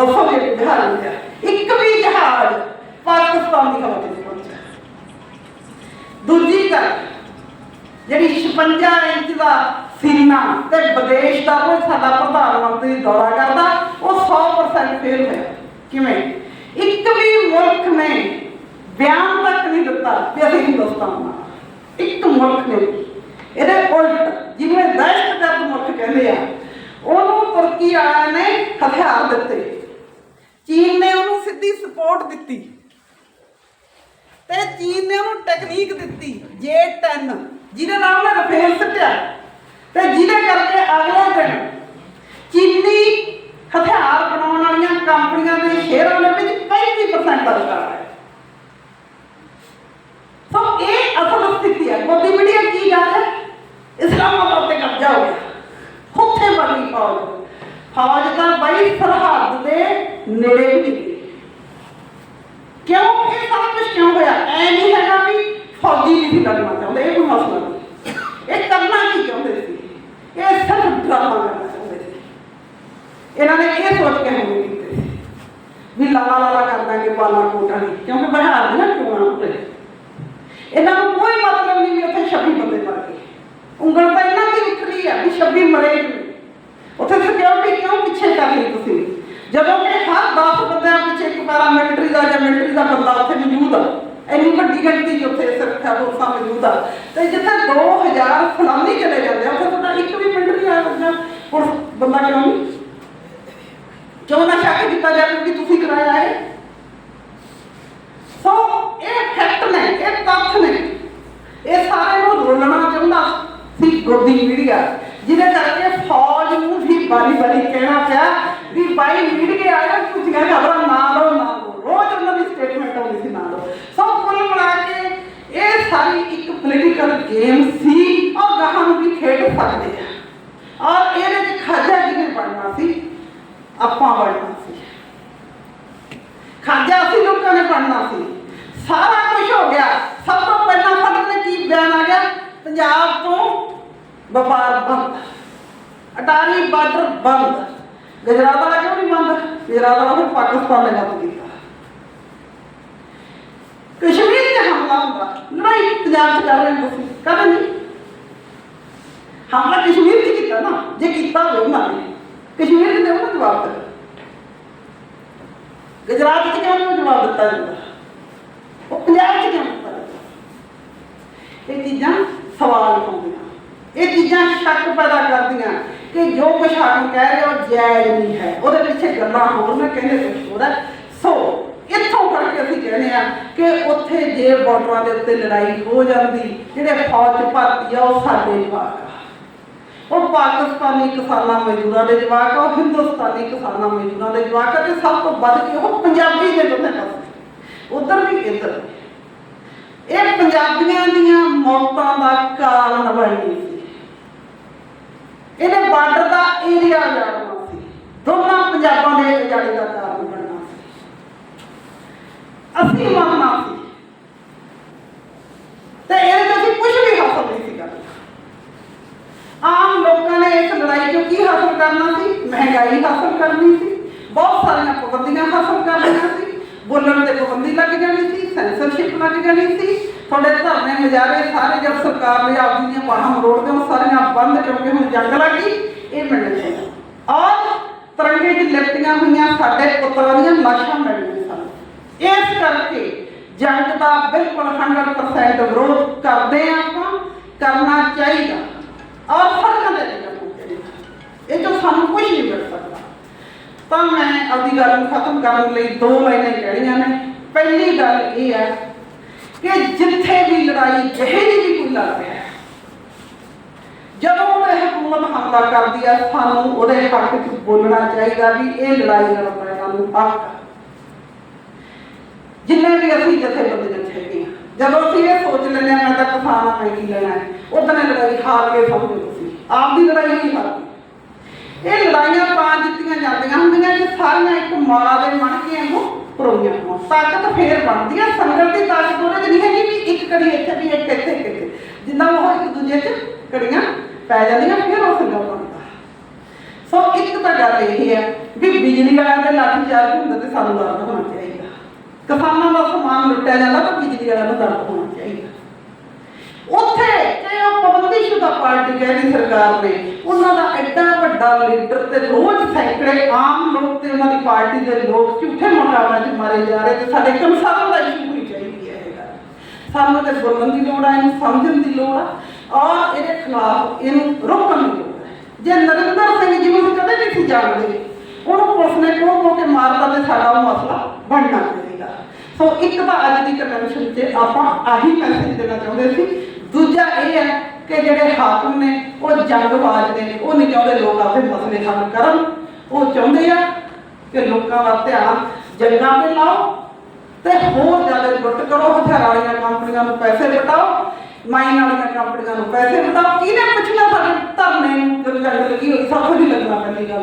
ਦੱਸੋ ਜੇ ਜਹਾਜ਼ ਲਿਆ ਇੱਕ ਵੀ ਜਹਾਜ਼ ਪਾਕਿਸਤਾਨ ਦੀ ਹਵਾ 'ਚ ਪਹੁੰਚਿਆ। ਦੂਜੀ ਗੱਲ, ਜਿਹੜੀ 56 ਇੰਚ ਦਾ ਸੀਨਾ ਤੇ ਵਿਦੇਸ਼ ਦਾ ਕੋਈ ਸਾਡਾ ਪ੍ਰਧਾਨ ਮੰਤਰੀ ਦੌਰਾ ਕਰਦਾ, ਉਹ 100% ਫੇਲ ਹੋਇਆ। ਕਿਵੇਂ? ਇੱਕ ਵੀ ਮੁਲਕ ਨੇ ਬਿਆਨ ਤੱਕ ਨਹੀਂ ਦਿੱਤਾ ਕਿ ਅਸੀਂ ਹਿੰਦੁਸਤਾਨ ਨਾਲ ਇੱਕ ਮੁਲਕ ਨੇ। ਇਹਦੇ ਉਲਟ ਜਿਵੇਂ ਦਹਿਸ਼ਤਗਰਦ ਮੁਲਕ ਕਹਿੰਦੇ ਆ, ਉਹਨੂੰ ਤੁਰਕੀ ਵਾਲਿਆਂ ਨੇ ਹਥਿਆਰ ਦਿੱਤੇ। ਚੀਨ ਨੇ ਉਹਨੂੰ ਸਿੱਧੀ ਸਪੋਰਟ ਦਿੱਤੀ। ਤੇ ਚੀਨ ਨੇ ਉਹਨੂੰ ਟੈਕਨੀਕ ਦਿੱਤੀ J10 ਜਿਹਦੇ ਨਾਲ ਉਹਨੇ ਰਫੇਲ ਸੱਟਿਆ। ਤੇ ਜਿਹਦੇ ਕਰਕੇ ਅਗਲੇ ਦਿਨ ਚੀਨੀ ਹਥਿਆਰ ਬਣਾਉਣ ਵਾਲੀਆਂ ਕੰਪਨੀਆਂ ਦੇ ਸ਼ੇਅਰਾਂ ਦੇ ਵਿੱਚ 35% ਦਾ ਰਿਕਾਰਡ ਹੈ ਸੋ ਇਹ ਅਸਲ ਸਥਿਤੀ ਹੈ ਮੋਦੀ ਮੀਡੀਆ ਕੀ ਗੱਲ ਹੈ ਇਸਲਾਮਾਬਾਦ ਤੇ ਕਬਜ਼ਾ ਹੋ ਗਿਆ ਉੱਥੇ ਬਣੀ ਫੌਜ ਫੌਜ ਤਾਂ ਬਈ ਸਰਹੱਦ ਦੇ ਨੇੜੇ ਵੀ ਨਹੀਂ ਗਈ ਕਿਉਂ ਇਹ ਸਾਰਾ ਕੁਝ ਕਿਉਂ ਹੋਇਆ ਐ ਨਹੀਂ ਹੈਗਾ ਵੀ ਫੌਜੀ ਨਹੀਂ ਸੀ ਲੜਨਾ ਚਾਹੁੰਦੇ ਇਹ ਕੋਈ ਮਸਲਾ ਨਹੀਂ ਇਹ ਕਰਨਾ ਕੀ ਚਾਹੁੰਦੇ ਸੀ ਇਹ ਸਿਰਫ ਡਰਾਮਾ ਕਰਨਾ ਚਾਹੁੰਦੇ ਸੀ ਇਹਨਾਂ ਨੇ ਇਹ ਸੋਚ ਕੇ ਹਮਲੇ ਕੀਤੇ ਸੀ ਵੀ ਲਾਲਾ ਲਾਲਾ ਕਰ ਦਾਂਗੇ ਪਾਲਾ ਕੋਟਾ ਨਹੀਂ ਕਿਉਂਕਿ ਬਿਹਾਰ ਦੀਆਂ ਚੋਣਾਂ ਉੱਤੇ ਇਹਨਾਂ ਨੂੰ ਕੋਈ ਮਤਲਬ ਨਹੀਂ ਵੀ ਉੱਥੇ 26 ਬੰਦੇ ਮਰ ਗਏ ਉਂਗਲ ਤਾਂ ਇਹਨਾਂ ਦੀ ਉੱਠ ਰਹੀ ਆ ਵੀ 26 ਮਰੇ ਨਹੀਂ। ਉੱਥੇ ਸਿਕਿਉਰਿਟੀ ਕਿਉਂ ਪਿੱਛੇ ਕਰ ਲਈ ਤੁਸੀਂ ਜਦੋਂ ਕਿ ਹਰ 10 ਬੰਦਿਆਂ ਪਿੱਛੇ ਇੱਕ ਪੈਰਾਮਿਲਟਰੀ ਦਾ ਇੰਨੀ ਵੱਡੀ ਗਿਣਤੀ 'ਚ ਉੱਥੇ ਸੁਰੱਖਿਆ ਫੋਰਸਾਂ ਮੌਜੂਦ ਆ। ਤੇ ਜਿੱਥੇ 2000 ਫਲਾਨੀ ਚਲੇ ਜਾਂਦੇ ਆ, ਉੱਥੇ ਤੁਹਾਡਾ ਇੱਕ ਵੀ ਮਿਲਟਰੀ ਆ ਜਾਂ ਪੁਲਿਸ ਬੰਦਾ ਕਿਉਂ ਨਹੀਂ? ਕਿਉਂ ਨਾ ਸ਼ੱਕ ਕੀਤਾ ਜਾਵੇ ਕਿ ਤੁਸੀਂ ਕਰਾਇਆ ਹੈ? ਸੋ, ਇਹ ਫੈਕਟ ਨੇ, ਇਹ ਤੱਥ ਨੇ। ਇਹ ਸਾਰੇ ਨੂੰ ਰੋਲਣਾ ਚਾਹੁੰਦਾ ਸੀ ਗੋਦੀ ਮੀਡੀਆ। ਜਿਹਦੇ ਕਰਕੇ ਫੌਜ ਨੂੰ ਵੀ ਬਾਰੀ ਬਾਰੀ ਕਹਿਣਾ ਪਿਆ ਵੀ ਬਾਈ ਮੀਡੀਆ ਆਇਆ ਕੁਝੀਆਂ ਖਬਰਾਂ ਨਾ ਲਓ ਨਾ ਲਓ ਰੋਜ਼ ਉਹਨਾਂ ਦੀ ਸਟੇਟਮੈਂਟ ਆਉਂਦੀ ਸੀ ਨਾ ਲਓ ਸੋ ਕੁੱਲ ਮਿਲਾ ਕੇ ਇਹ ਸਾਰੀ ਇੱਕ ਪੋਲੀਟੀਕਲ ਗੇਮ ਸੀ ਔਰ ਗਾਹਾਂ ਨੂੰ ਵੀ ਖੇਡ ਸਕਦੇ ਆ ਔਰ ਇਹਦੇ ਵਿੱਚ ਖਾਜਾ ਜਿਹਨੇ ਬਣਨਾ ਸੀ ਆਪਾਂ ਬਣਨਾ ਸੀ ਖਾਜਾ ਅਸੀਂ ਲੋਕਾਂ ਨੇ ਪੜਨਾ ਸੀ ਸਾਰਾ ਕੁਝ ਹੋ ਗਿਆ ਸਭ ਤੋਂ ਪਹਿਲਾਂ ਸਾਡੇ ਨੇ ਕੀ ਬਿਆਨ ਆ ਗਿਆ ਪੰਜਾਬ ਤੋਂ ਵਪਾਰ ਬੰਦ ਅਟਾਰੀ ਬਾਰਡਰ ਬੰਦ ਗੁਜਰਾਤ ਕਿਉਂ ਨਹੀਂ ਬੰਦ ਗੁਜਰਾਤ ਵਾਲਾ ਫਿਰ ਪਾਕਿਸਤਾਨ ਨੇ ਬੰਦ ਕੀਤਾ ਕਸ਼ਮੀਰ 'ਚ ਹਮਲਾ ਹੁੰਦਾ ਲੜਾਈ ਪੰਜਾਬ 'ਚ ਕਰ ਰਹੇ ਤੁਸੀਂ ਕਦੇ ਨਹੀਂ ਹਮਲਾ ਕਸ਼ਮੀਰ 'ਚ ਕੀਤਾ ਨਾ ਜੇ ਕੀਤਾ ਹੋਵੇ ਉਹਨਾਂ ਨੇ ਕਸ਼ਮੀਰ 'ਚ ਦੇਵੋ ਨਾ ਜਵਾਬ ਦਿੱਤਾ ਗੁਜਰਾਤ 'ਚ ਕਿਉਂ ਨਹੀਂ ਜਵਾਬ ਦਿੱਤਾ ਜਾਂਦਾ? ਉਹ ਪੰਜਾਬ 'ਚ ਕਿਉਂ ਦਿੱਤਾ ਜਾਂਦਾ? ਇਹ ਚੀਜ਼ਾਂ ਸਵਾਲ ਉਠਾਉਂਦੀਆਂ ਇਹ ਚੀਜ਼ਾਂ ਸ਼ੱਕ ਪੈਦਾ ਕਰਦੀਆਂ ਕਿ ਜੋ ਕੁਛ ਹਾਕਮ ਕਹਿ ਰਿਹਾ ਉਹ ਜਾਇਜ਼ ਨਹੀਂ ਹੈ। ਉਹਦੇ ਪਿੱਛੇ ਗੱਲਾਂ ਹੋਰ ਨੇ ਕਹਿੰਦੇ ਕੁਛ ਹੋਰ ਸੋ, ਇੱਥੋਂ ਕਰਕੇ ਅਸੀਂ ਕਹਿੰਦੇ ਆ ਕਿ ਉੱਥੇ ਜੇ ਬਾਰਡਰਾਂ ਦੇ ਉੱਤੇ ਲੜਾਈ ਹੋ ਜਾਂਦੀ, ਜਿਹੜੇ ਫੌਜ 'ਚ ਭਰਤੀ ਆ, ਉਹ ਸਾਡੇ ਜਵਾਕ ਉਹ ਪਾਕਿਸਤਾਨੀ ਕਿਸਾਨਾਂ ਮਜ਼ਦੂਰਾਂ ਦੇ ਜਵਾਕ ਆ ਉਹ ਹਿੰਦੁਸਤਾਨੀ ਕਿਸਾਨਾਂ ਮਜ਼ਦੂਰਾਂ ਦੇ ਜਵਾਕ ਆ ਤੇ ਸਭ ਤੋਂ ਵੱਧ ਕੇ ਉਹ ਪੰਜਾਬੀ ਦੇ ਦੋਨੇ ਪਾਸੇ। ਉਧਰ ਵੀ ਇੱਧਰ। ਇਹ ਪੰਜਾਬੀਆਂ ਦੀਆਂ ਮੌਤਾਂ ਦਾ ਕਾਰਨ ਬਣੀ ਸੀ। ਇਹਨੇ ਬਾਰਡਰ ਦਾ ਏਰੀਆ ਜਾਣਾ ਸੀ। ਦੋਨਾਂ ਪੰਜਾਬਾਂ ਦੇ ਉਜਾੜੇ ਦਾ ਕਾਰਨ ਬਣਨਾ ਸੀ। ਅਸੀਂ ਮੰਨਣਾ ਸੀ ਤੇ ਇਹਦੇ ਤੋਂ ਅਸੀਂ ਕੁਝ ਵੀ ਹਾਸਲ ਨਹੀਂ ਸੀ ਕਰਨਾ ਆਮ ਲੋਕਾਂ ਨੇ ਇਸ ਲੜਾਈ ਚੋਂ ਕੀ ਹਾਸਲ ਕਰਨਾ ਸੀ ਮਹਿੰਗਾਈ ਹਾਸਲ ਕਰਨੀ ਸੀ, ਬਹੁਤ ਸਾਰੀਆਂ ਪਾਬੰਦੀਆਂ ਹਾਸਲ ਕਰਨੀਆਂ ਸੀ, ਬੋਲਣ ਤੇ ਪਾਬੰਦੀ ਲੱਗ ਜਾਣੀ ਸੀ ਸੈਂਸਰਸ਼ਿਪ ਲੱਗ ਜਾਣੀ ਸੀ, ਤੁਹਾਡੇ ਧਰਨੇ ਨਜ਼ਾਰੇ ਸਾਰੇ ਜਦ ਸਰਕਾਰ ਨੇ ਆਪਦੀ ਦੀਆਂ ਬਾਹਾਂ ਮਰੋੜਦੇ, ਉਹ ਸਾਰੀਆਂ ਬੰਦ ਕਿਉਂਕਿ ਹੁਣ ਜੰਗ ਲੱਗੀ, ਇਹ ਮਿਲਣਾ ਚਾਹੀਦਾ ਔਰ ਤਿਰੰਗੇ 'ਚ ਲਿਪਟੀਆਂ ਹੋਈਆਂ ਸਾਡੇ ਪੁੱਤਰਾਂ ਦੀਆਂ ਲਾਸ਼ਾਂ ਮਿਲਣੀਆਂ ਸਨ। ਇਸ ਕਰਕੇ ਜੰਗ ਦਾ ਬਿਲਕੁਲ 100% ਵਿਰੋਧ ਕਰਦੇ ਆ ਆਪਾਂ ਕਰਨਾ ਚਾਹੀਦਾ ਔਰ ਫਰਕਾਂ ਦੇ ਨਹੀਂ ਕਰਨਾ ਚਾਹੀਦਾ ਇਹ ਜੋ ਸਾਨੂੰ ਕੁਝ ਨਹੀਂ ਮਿਲ ਸਕਦਾ ਤਾਂ ਮੈਂ ਆਪਣੀ ਗੱਲ ਨੂੰ ਖਤਮ ਕਰਨ ਲਈ ਦੋ ਲਾਈਨਾਂ ਹੀ ਕਹਿਣੀਆਂ ਨੇ। ਪਹਿਲੀ ਗੱਲ ਇਹ ਹੈ ਕਿ ਜਿੱਥੇ ਵੀ ਲੜਾਈ ਜਿਹੇ ਦੀ ਵੀ ਕੋਈ ਲੜ ਰਿਹਾ ਹੈ, ਜਦੋਂ ਇਹ ਹਕੂਮਤ ਹਮਲਾ ਕਰਦੀ ਹੈ, ਸਾਨੂੰ ਉਹਦੇ ਹੱਕ 'ਚ ਬੋਲਣਾ ਚਾਹੀਦਾ ਵੀ ਇਹ ਲੜਾਈ ਲੜਨ ਦਾ ਸਾਨੂੰ ਹੱਕ ਜਿੰਨੇ ਵੀ ਅਸੀਂ ਜਥੇਬੰਦੀਆਂ ਚ ਹੈਗੇ ਹਾਂ, ਜਦੋਂ ਅਸੀਂ ਇਹ ਸੋਚ ਲੈਂਦੇ ਹਾਂ, ਮੈਂ ਤਾਂ ਕਿਸਾਨ ਆ ਮੈਂ ਕੀ ਲੈਣਾ ਹੈ ਉਦੋਂ ਲੜਾਈ ਹਾਰ ਕੇ ਸਮਝੋ ਤੁਸੀਂ। ਆਪ ਦੀ ਲੜਾਈ ਨਹੀਂ ਹਾਰਦੀ। ਇਹ ਲੜਾਈਆਂ ਤਾਂ ਜਿੱਤੀਆਂ ਜਾਂਦੀਆਂ ਹੁੰਦੀਆਂ ਕਿ ਸਾਰੀਆਂ ਇੱਕ ਮਾਲਾ ਦੇ ਮਣ ਕੇ ਵਾਂਗੂ ਪਰੋਈਆਂ ਹੋਣ। ਤਾਕਤ ਫੇਰ ਬਣਦੀ ਹੈ ਸੰਗਤ ਦੀ ਤਾਕਤ ਉਹਦੇ 'ਚ ਹੈਗੀ ਵੀ ਇੱਕ ਕੜੀ ਇੱਥੇ ਵੀ ਇੱਕ ਇੱਥੇ ਇੱਕ ਇੱਥੇ। ਜਿੰਨਾ ਉਹ ਇੱਕ ਦੂਜੇ 'ਚ ਕੜੀਆਂ ਪੈ ਜਾਂਦੀਆਂ, ਫਿਰ ਉਹ ਸੰਗਤ ਬਣਦਾ। ਸੋ ਇੱਕ ਤਾਂ ਗੱਲ ਇਹ ਹੈ ਵੀ ਬਿਜਲੀ ਵਾਲਿਆਂ ਦੇ ਲਾਠੀ ਚਾਰਜ ਹੁੰਦਾ ਤੇ ਸਾਨੂੰ ਦਰਦ ਹੋਣਾ ਚਾਹੀਦਾ। ਕਿਸਾਨਾਂ ਦਾ ਸਮਾਨ ਲੁੱਟਿਆ ਜਾਂਦਾ ਤਾਂ ਬਿਜਲੀ ਵਾਲਿਆਂ ਨੂੰ ਦਰਦ ਹੋਣਾ ਚਾਹੀਦਾ। ਉੱਥੇ ਜੇ ਉਹ ਪਾਬੰਦੀਸ਼ੁਦਾ ਪਾਰਟੀ ਕਹਿੰਦੀ ਸਰਕਾਰ ਨੇ ਉਹਨਾਂ ਦਾ ਐਡਾ ਵੱਡਾ ਲੀਡਰ ਤੇ ਰੋਜ਼ ਸੈਂਕੜੇ ਆਮ ਲੋਕ ਤੇ ਉਹਨਾਂ ਦੀ ਪਾਰਟੀ ਦੇ ਲੋਕ ਝੂਠੇ ਮੁਕਾਬਲਿਆਂ 'ਚ ਮਾਰੇ ਜਾ ਰਹੇ ਤੇ ਸਾਡੇ ਕਮਸਾਰਾਂ ਦਾ ਇਸ਼ੂ ਹੋਣੀ ਚਾਹੀਦੀ ਹੈ ਸਾਨੂੰ ਤੇ ਬੋਲਣ ਦੀ ਲੋੜ ਆ, ਇਹਨੂੰ ਸਮਝਣ ਦੀ ਲੋੜ ਆ। ਔਰ ਇਹਦੇ ਖਿਲਾਫ ਇਹਨੂੰ ਰੋਕਣ ਦੀ ਲੋੜ ਹੈ ਜੇ ਨਰਿੰਦਰ ਸਿੰਘ ਜੀ ਨੂੰ ਕਦੇ ਨਹੀਂ ਸੀ ਜਾਣਦੇ, ਉਹਨੂੰ ਪੁਲਿਸ ਨੇ ਕੋਹ ਕੋਹ ਕੇ ਮਾਰਤਾ ਤੇ ਸਾਡਾ ਉਹ ਮਸਲਾ ਬਣਨਾ ਚਾਹੀਦਾ ਸੋ ਇੱਕ ਤਾਂ ਅੱਜ ਦੀ ਕਨਵੈਨਸ਼ਨ 'ਚ ਆਪਾਂ ਆਹੀ ਮੈਸੇਜ ਦੇਣਾ ਚਾਹੁੰਦੇ ਸੀ। ਦੂਜਾ ਇਹ ਹੈ ਕਿ ਜਿਹੜੇ ਹਾਕਮ ਨੇ, ਉਹ ਜੰਗਬਾਜ਼ ਨੇ, ਉਹ ਨਹੀਂ ਚਾਹੁੰਦੇ ਲੋਕ ਆਪਣੇ ਮਸਲੇ ਹੱਲ ਕਰਨ। ਉਹ ਚਾਹੁੰਦੇ ਆ ਕਿ ਲੋਕਾਂ ਦਾ ਧਿਆਨ ਜੰਗਾਂ ਤੇ ਲਾਓ ਤੇ ਹੋਰ ਜ਼ਿਆਦਾ ਲੁੱਟ ਕਰੋ, ਹਥਿਆਰਾਂ ਵਾਲੀਆਂ ਕੰਪਨੀਆਂ ਨੂੰ ਪੈਸੇ ਬਟਾਓ ਮਾਈਨ ਵਾਲੀਆਂ ਕੰਪਨੀਆਂ ਨੂੰ ਪੈਸੇ ਬਟਾਓ ਕਿਹਨੇ ਪੁੱਛਣਾ ਧਰਨੇ ਨੂੰ? ਜਦੋਂ ਜੰਗ ਲੱਗੀ ਹੋਈ ਸਭ ਕੁਝ ਲੱਗਣਾ ਪਹਿਲੀ ਗੱਲ